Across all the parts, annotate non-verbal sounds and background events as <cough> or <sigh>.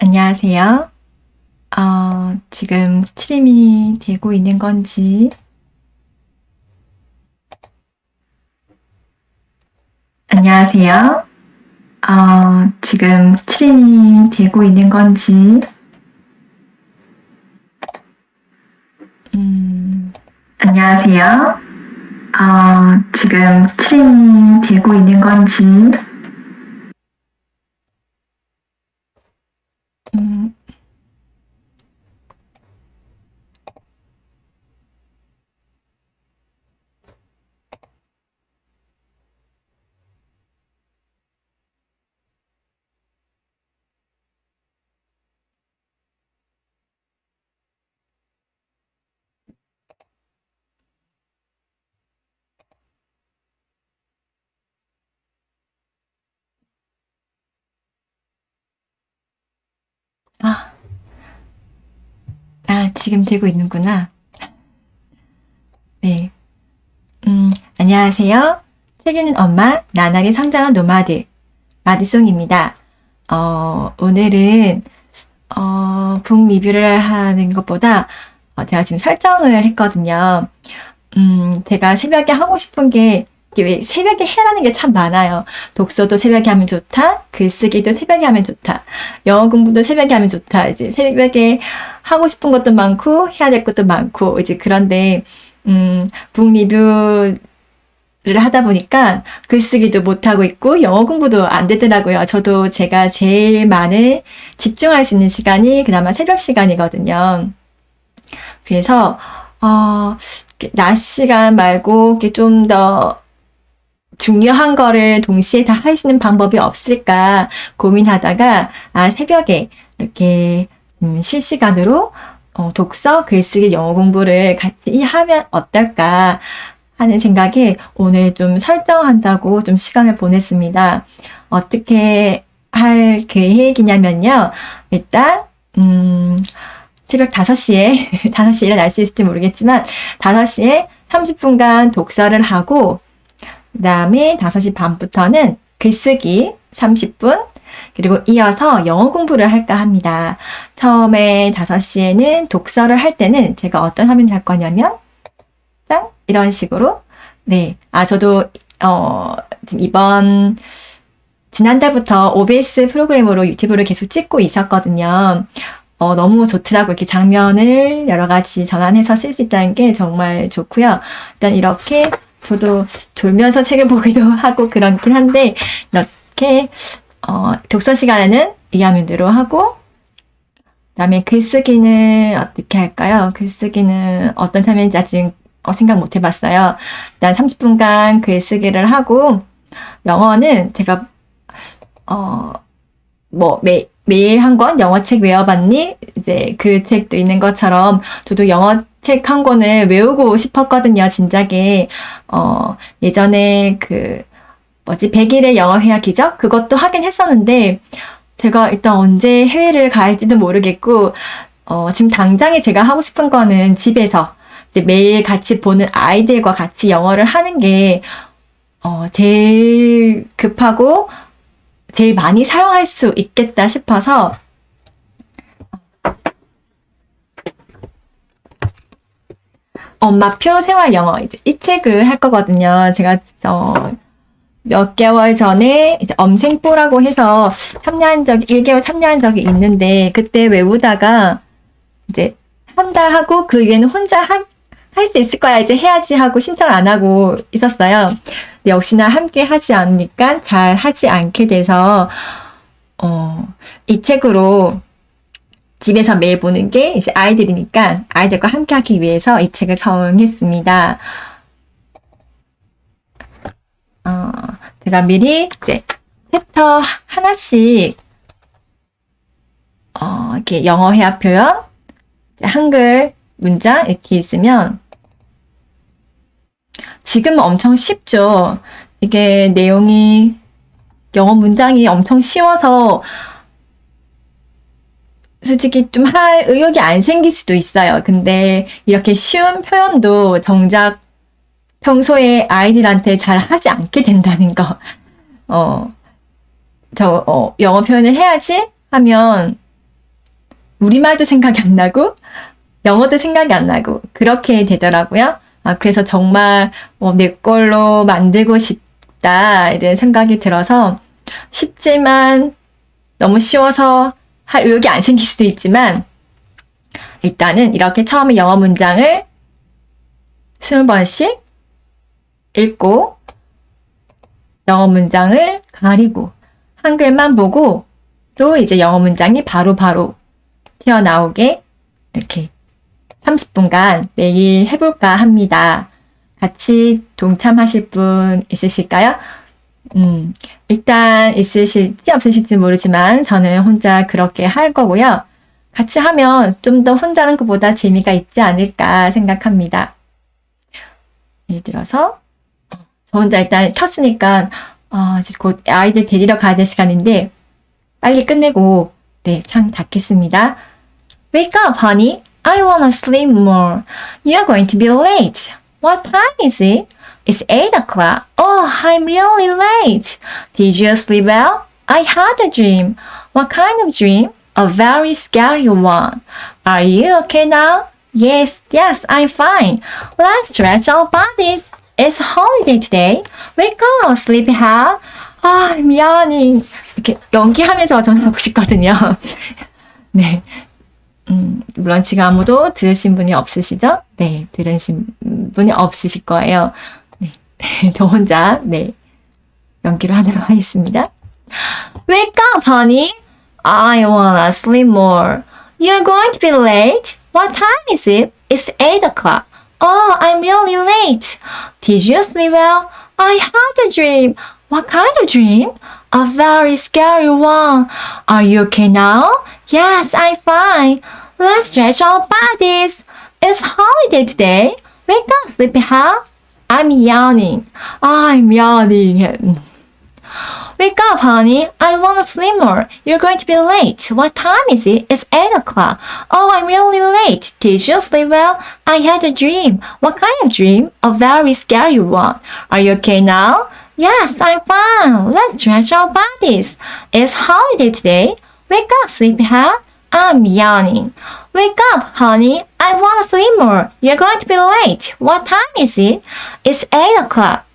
안녕하세요. 어, 지금 스트리밍이 되고 있는 건지. 안녕하세요. 어, 지금 스트리밍이 되고 있는 건지. 음, 안녕하세요. 어, 지금 스트리밍이 되고 있는 건지. 아, 아, 지금 되고 있는구나. 네. 음, 안녕하세요. 책 읽는 엄마, 나날이 성장한 노마드, 마드송입니다. 어, 오늘은, 어, 북 리뷰를 하는 것보다, 어, 제가 지금 설정을 했거든요. 음, 제가 새벽에 하고 싶은 게, 왜 새벽에 해라는 게 참 많아요. 독서도 새벽에 하면 좋다. 글쓰기도 새벽에 하면 좋다. 영어 공부도 새벽에 하면 좋다. 이제 새벽에 하고 싶은 것도 많고, 해야 될 것도 많고, 이제 그런데, 음, 북 리뷰 를 하다 보니까 글쓰기도 못하고 있고, 영어 공부도 안 되더라고요. 저도 제가 제일 많은 집중할 수 있는 시간이 그나마 새벽 시간이거든요. 그래서, 어, 낮 시간 말고, 이렇게 좀 더 중요한 거를 동시에 다 있는 방법이 없을까 고민하다가, 아, 새벽에 이렇게 음, 실시간으로 어, 독서, 글쓰기, 영어 공부를 같이 하면 어떨까 하는 생각에 오늘 좀 설정한다고 좀 시간을 보냈습니다. 어떻게 할 계획이냐면요. 일단, 음, 새벽 5시에, 5시에 <laughs> 일어날 수 있을지 모르겠지만, 5시에 30분간 독서를 하고, 그 다음에 5시 반부터는 글쓰기 30분, 그리고 이어서 영어 공부를 할까 합니다. 처음에 5시에는 독서를 할 때는 제가 어떤 화면을 할 거냐면, 짠! 이런 식으로. 네. 아, 저도, 어, 이번, 지난달부터 OBS 프로그램으로 유튜브를 계속 찍고 있었거든요. 어, 너무 좋더라고요. 이렇게 장면을 여러 가지 전환해서 쓸 수 있다는 게 정말 좋고요. 일단 이렇게 저도 졸면서 책을 보기도 <laughs> 하고 그렇긴 한데, 이렇게, 어, 독서 시간에는 이 화면대로 하고, 그다음에 글쓰기는 어떻게 할까요? 글쓰기는 어떤 화면인지 아직 어, 생각 못 해봤어요. 일단 30분간 글쓰기를 하고, 영어는 제가, 어, 뭐, 매, 매일 한 권 영어 책 외워봤니? 이제 그 책도 있는 것처럼 저도 영어 책 한 권을 외우고 싶었거든요, 진작에. 어, 예전에 그, 뭐지, 100일의 영어 회화 기적? 그것도 하긴 했었는데, 제가 일단 언제 해외를 갈지도 모르겠고, 어, 지금 당장에 제가 하고 싶은 거는 집에서 매일 같이 보는 아이들과 같이 영어를 하는 게, 어, 제일 급하고, 제일 많이 사용할 수 있겠다 싶어서, 엄마표 생활 영어 이제 이 책을 할 거거든요. 제가 어, 몇 개월 전에 이제 엄생뽀라고 해서 참여한 적이 1개월 참여한 적이 있는데 그때 외우다가 이제 한 달 하고 그 위에는 혼자 할수 있을 거야 이제 해야지 하고 신청을 안 하고 있었어요. 역시나 함께 하지 않으니까 잘 하지 않게 돼서 어, 이 책으로 집에서 매일 보는 게 이제 아이들이니까 아이들과 함께 하기 위해서 이 책을 정했습니다. 어, 제가 미리 이제 챕터 하나씩 어, 이렇게 영어 회화 표현, 한글 문장 이렇게 있으면 지금 엄청 쉽죠. 이게 내용이 영어 문장이 엄청 쉬워서 솔직히 좀 할 의욕이 안 생길 수도 있어요. 근데 이렇게 쉬운 표현도 정작 평소에 아이들한테 잘 하지 않게 된다는 거. <laughs> 어, 저, 어, 영어 표현을 해야지 하면 우리말도 생각이 안 나고 영어도 생각이 안 나고 그렇게 되더라고요. 아, 그래서 정말 어, 내 걸로 만들고 싶다 이런 생각이 들어서 쉽지만 너무 쉬워서 할 의욕이 안 생길 수도 있지만 일단은 이렇게 처음에 영어 문장을 20번씩 읽고 영어 문장을 가리고 한글만 보고 또 이제 영어 문장이 바로바로 튀어나오게 이렇게 30분간 매일 해볼까 합니다. 같이 동참하실 분 있으실까요? 음, 일단 있으실지 없으실지 모르지만 저는 혼자 그렇게 할 거고요. 같이 하면 좀 더 혼자 하는 것보다 재미가 있지 않을까 생각합니다. 예를 들어서 저 혼자 일단 켰으니까 아, 이제 곧 아이들 데리러 가야 될 시간인데 빨리 끝내고 네, 창 닫겠습니다. Wake up, honey. I wanna sleep more. You're going to be late. What time is it? It's 8 o'clock. Oh, I'm really late. Did you sleep well? I had a dream. What kind of dream? A very scary one. Are you okay now? Yes, yes, I'm fine. Let's stretch our bodies. It's holiday today. Wake up, sleepyhead. 아, 미안해. 이렇게 연기하면서 저는 하고 싶거든요. <laughs> 네. 음, 물론 지금 아무도 들으신 분이 없으시죠? 네, 들으신 분이 없으실 거예요. 네, <laughs> 저 혼자, 네, 연기를 하도록 하겠습니다. Wake up, honey. I wanna sleep more. You're going to be late. What time is it? It's 8 o'clock. Oh, I'm really late. Did you sleep well? I had a dream. What kind of dream? A very scary one. Are you okay now? Yes, I'm fine. Let's stretch our bodies. It's holiday today. Wake up, sleepyhead. I'm yawning. I'm yawning. Wake up, honey. I want to sleep more. You're going to be late. What time is it? It's 8 o'clock. Oh, I'm really late. Did you sleep well? I had a dream. What kind of dream? A very scary one. Are you okay now? Yes, I'm fine. Let's stretch our bodies. It's holiday today. Wake up, sleepyhead. I'm yawning. Wake up, honey. I want to sleep more. You're going to be late. What time is it? It's 8 o'clock.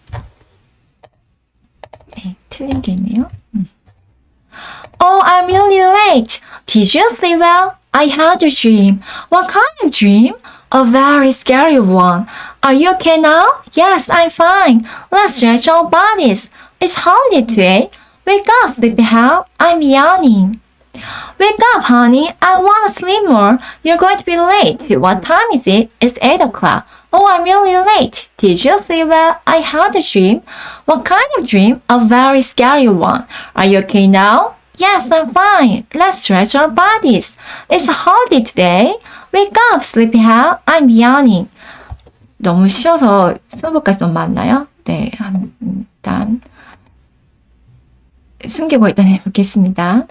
네, 틀린 게 있네요. 음. Oh, I'm really late. Did you sleep well? I had a dream. What kind of dream? A very scary one. Are you okay now? Yes, I'm fine. Let's stretch our bodies. It's holiday today. Wake up, sleepyhead. I'm yawning. Wake up, honey. I want to sleep more. You're going to be late. What time is it? It's 8 o'clock. Oh, I'm really late. Did you sleep well? I had a dream. What kind of dream? A very scary one. Are you okay now? Yes, I'm fine. Let's stretch our bodies. It's a holiday today. Wake up, sleepyhead. I'm yawning. 너무 쉬워서 20번까지 너무 많나요? 네, 한, 일단 숨기고 일단 해보겠습니다.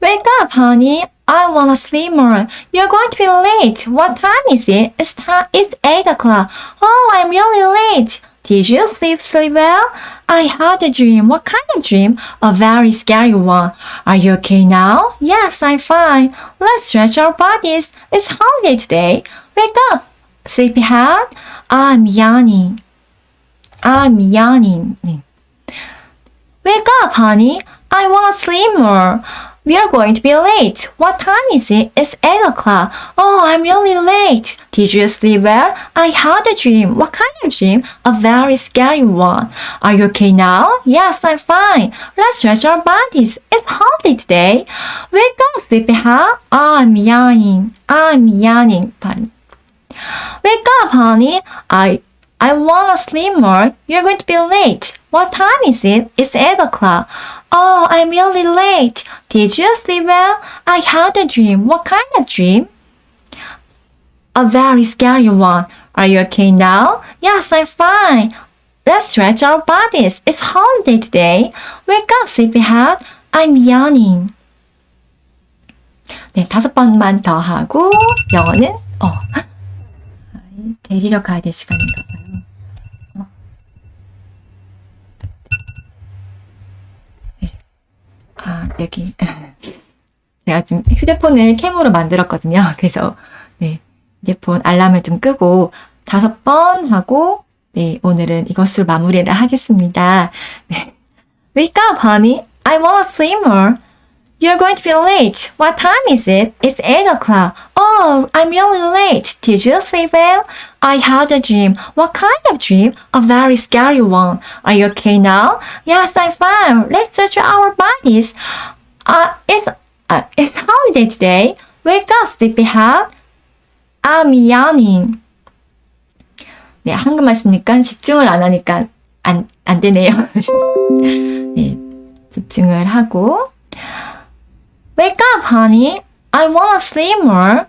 Wake up, honey. I wanna sleep more. You're going to be late. What time is it? It's time. It's eight o'clock. Oh, I'm really late. Did you sleep sleep well? I had a dream. What kind of dream? A very scary one. Are you okay now? Yes, I'm fine. Let's stretch our bodies. It's holiday today. Wake up, sleepyhead. I'm yawning. I'm yawning. Wake up, honey. I wanna sleep more. We are going to be late. What time is it? It's 8 o'clock. Oh, I'm really late. Did you sleep well? I had a dream. What kind of dream? A very scary one. Are you okay now? Yes, I'm fine. Let's stretch our bodies. It's holiday today. Wake up, sleepyhead. Oh, I'm yawning. I'm yawning. Pardon. Wake up, honey. I I wanna sleep more. You're going to be late. What time is it? It's 8 o'clock. Oh, I'm really late. Did you sleep well? I had a dream. What kind of dream? A very scary one. Are you okay now? Yes, I'm fine. Let's stretch our bodies. It's holiday today. Wake up, sleepyhead. I'm yawning. 네, 다섯 번만 더 하고 영어는 어 아이, <gasps> 데리러 가야 될 시간인가 봐요. 아, 여기. <laughs> 제가 지금 휴대폰을 캠으로 만들었거든요. 그래서, 네. 휴대폰 알람을 좀 끄고 다섯 번 하고, 네. 오늘은 이것으로 마무리를 하겠습니다. 네. Wake up, honey. I want to sleep more. You're going to be late. What time is it? It's 8 o'clock. Oh, I'm really late. Did you sleep well? I had a dream. What kind of dream? A very scary one. Are you okay now? Yes, I'm fine. Let's stretch our bodies. Uh, it's, uh, it's holiday today. Wake up, sleepyhead. I'm yawning. 네, 한국말 쓰니까 집중을 안 하니까 안, 안 되네요. <laughs> 네, 집중을 하고. Up, honey. I want to sleep more.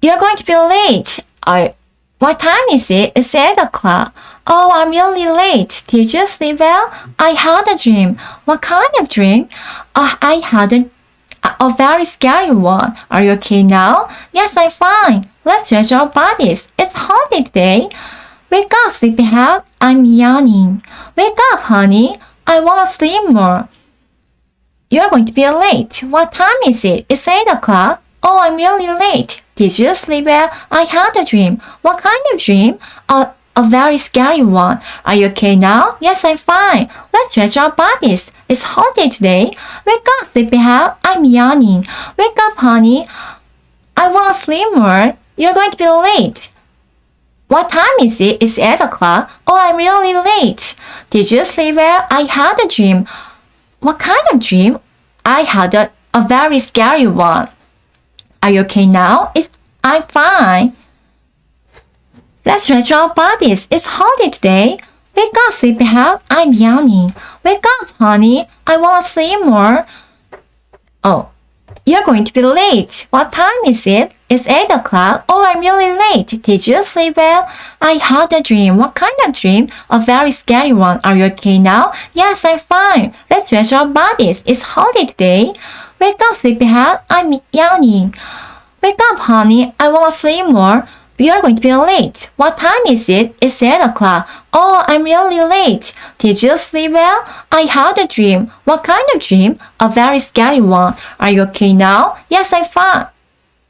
You're going to be late. I, what time is it? It's 8 o'clock. Oh, I'm really late. Did you sleep well? I had a dream. What kind of dream? Uh, I had a, a very scary one. Are you okay now? Yes, I'm fine. Let's stretch our bodies. It's holiday today. Wake up, sleepyhead. I'm yawning. Wake up, honey. I want to sleep more. You're going to be late. What time is it? It's 8 o'clock. Oh, I'm really late. Did you sleep well? I had a dream. What kind of dream? A, a very scary one. Are you okay now? Yes, I'm fine. Let's stretch our bodies. It's holiday today. Wake up, sleepyhead. I'm yawning. Wake up, honey. I want to sleep more. You're going to be late. What time is it? It's 8 o'clock. Oh, I'm really late. Did you sleep well? I had a dream. What kind of dream? I had a, a very scary one. Are you okay now? It's, I'm fine. Let's stretch our bodies. It's holiday today. Wake up, sleepyhead. I'm yawning. Wake up, honey. I want to sleep more. Oh, you're going to be late. What time is it? It's 8 o'clock. Oh, I'm really late. Did you sleep well? I had a dream. What kind of dream? A very scary one. Are you okay now? Yes, I'm fine. Let's stretch our bodies. It's holiday today. Wake up, sleepyhead. I'm yawning. Wake up, honey. I want to sleep more. Are going to be late. What time is it? It's 8 o'clock. Oh, I'm really late. Did you sleep well? I had a dream. What kind of dream? A very scary one. Are you okay now? Yes, I'm fine.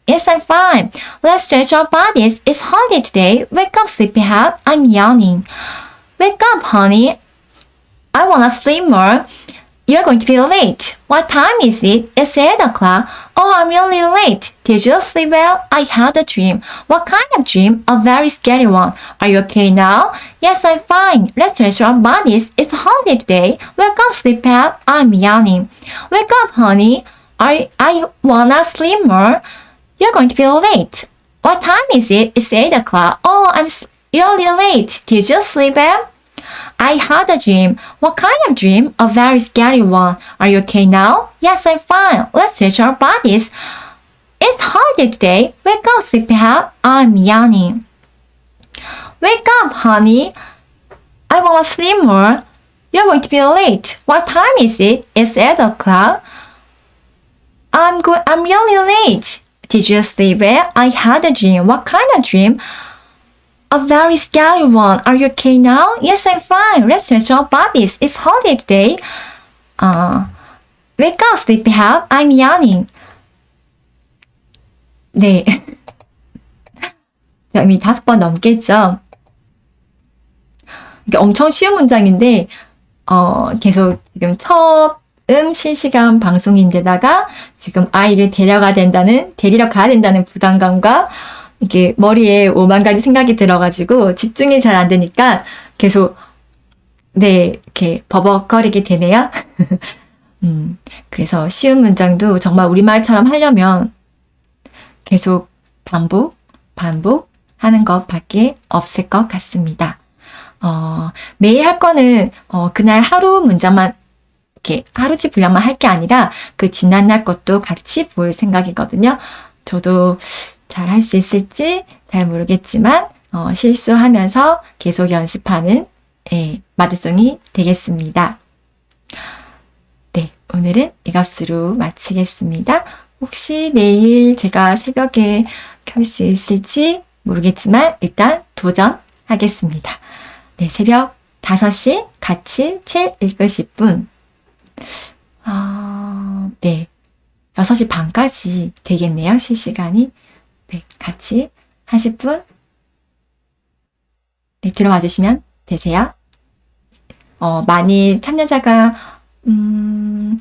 Yes, I'm fine. Let's stretch our bodies. It's holiday today. Wake up, sleepyhead. I'm yawning. Wake up, honey. I wanna sleep more. You're going to be late. What time is it? It's 8 o'clock. Oh, I'm really late. Did you sleep well? I had a dream. What kind of dream? A very scary one. Are you okay now? Yes, I'm fine. Let's stretch our bodies. It's a holiday today. Wake up, sleepyhead. I'm yawning. Wake up, honey. I, I wanna sleep more. You're going to be late. What time is it? It's 8 o'clock. Oh, I'm really late. Did you sleep well? I had a dream. What kind of dream? A very scary one. Are you okay now? Yes, I'm fine. Let's stretch our bodies. It's holiday today. Wake up, sleepyhead. I'm yawning. Wake up, honey. I want to sleep more. You're going to be late. What time is it? It's 8 o'clock. I'm go- I'm really late. Did you sleep well? I had a dream. What kind of dream? A very scary one. Are you okay now? Yes, I'm fine. Let's stretch our bodies. It's holiday today. Uh, wake up, sleepyhead. I'm yawning. 네. 자, 이미 다섯 번 넘겠죠? 이게 엄청 쉬운 문장인데, 어, 계속 지금 처음 실시간 방송인데다가 지금 아이를 데려가야 된다는, 데리러 가야 된다는 부담감과 이게 머리에 오만 가지 생각이 들어가지고 집중이 잘 안 되니까 계속 네, 이렇게 버벅거리게 되네요. <laughs> 음, 그래서 쉬운 문장도 정말 우리말처럼 하려면 계속 반복, 반복 하는 것밖에 없을 것 같습니다. 어, 매일 할 거는 어, 그날 하루 문장만 이렇게 하루치 분량만 할 게 아니라 그 지난날 것도 같이 볼 생각이거든요. 저도 잘 할 수 있을지 잘 모르겠지만 어, 실수하면서 계속 연습하는 예, 마드송이 되겠습니다. 네, 오늘은 이것으로 마치겠습니다. 혹시 내일 제가 새벽에 켤 수 있을지 모르겠지만 일단 도전하겠습니다. 네, 새벽 5시 같이 책 읽으실 분. 아, 네. 6시 반까지 되겠네요. 실시간이. 네. 같이 하실 분? 네. 들어와 주시면 되세요. 어, 많이 참여자가, 음,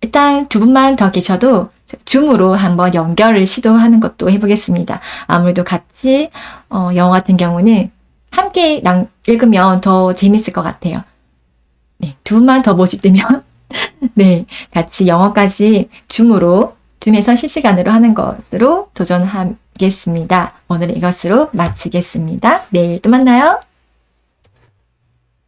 일단 두 분만 더 계셔도 줌으로 한번 연결을 시도하는 것도 해보겠습니다. 아무래도 같이, 어, 영어 같은 경우는 함께 낭- 읽으면 더 재밌을 것 같아요. 네, 두 분만 더 모집되면, <laughs> 네, 같이 영어까지 줌으로, 줌에서 실시간으로 하는 것으로 도전하겠습니다. 오늘 이것으로 마치겠습니다. 내일 또 만나요.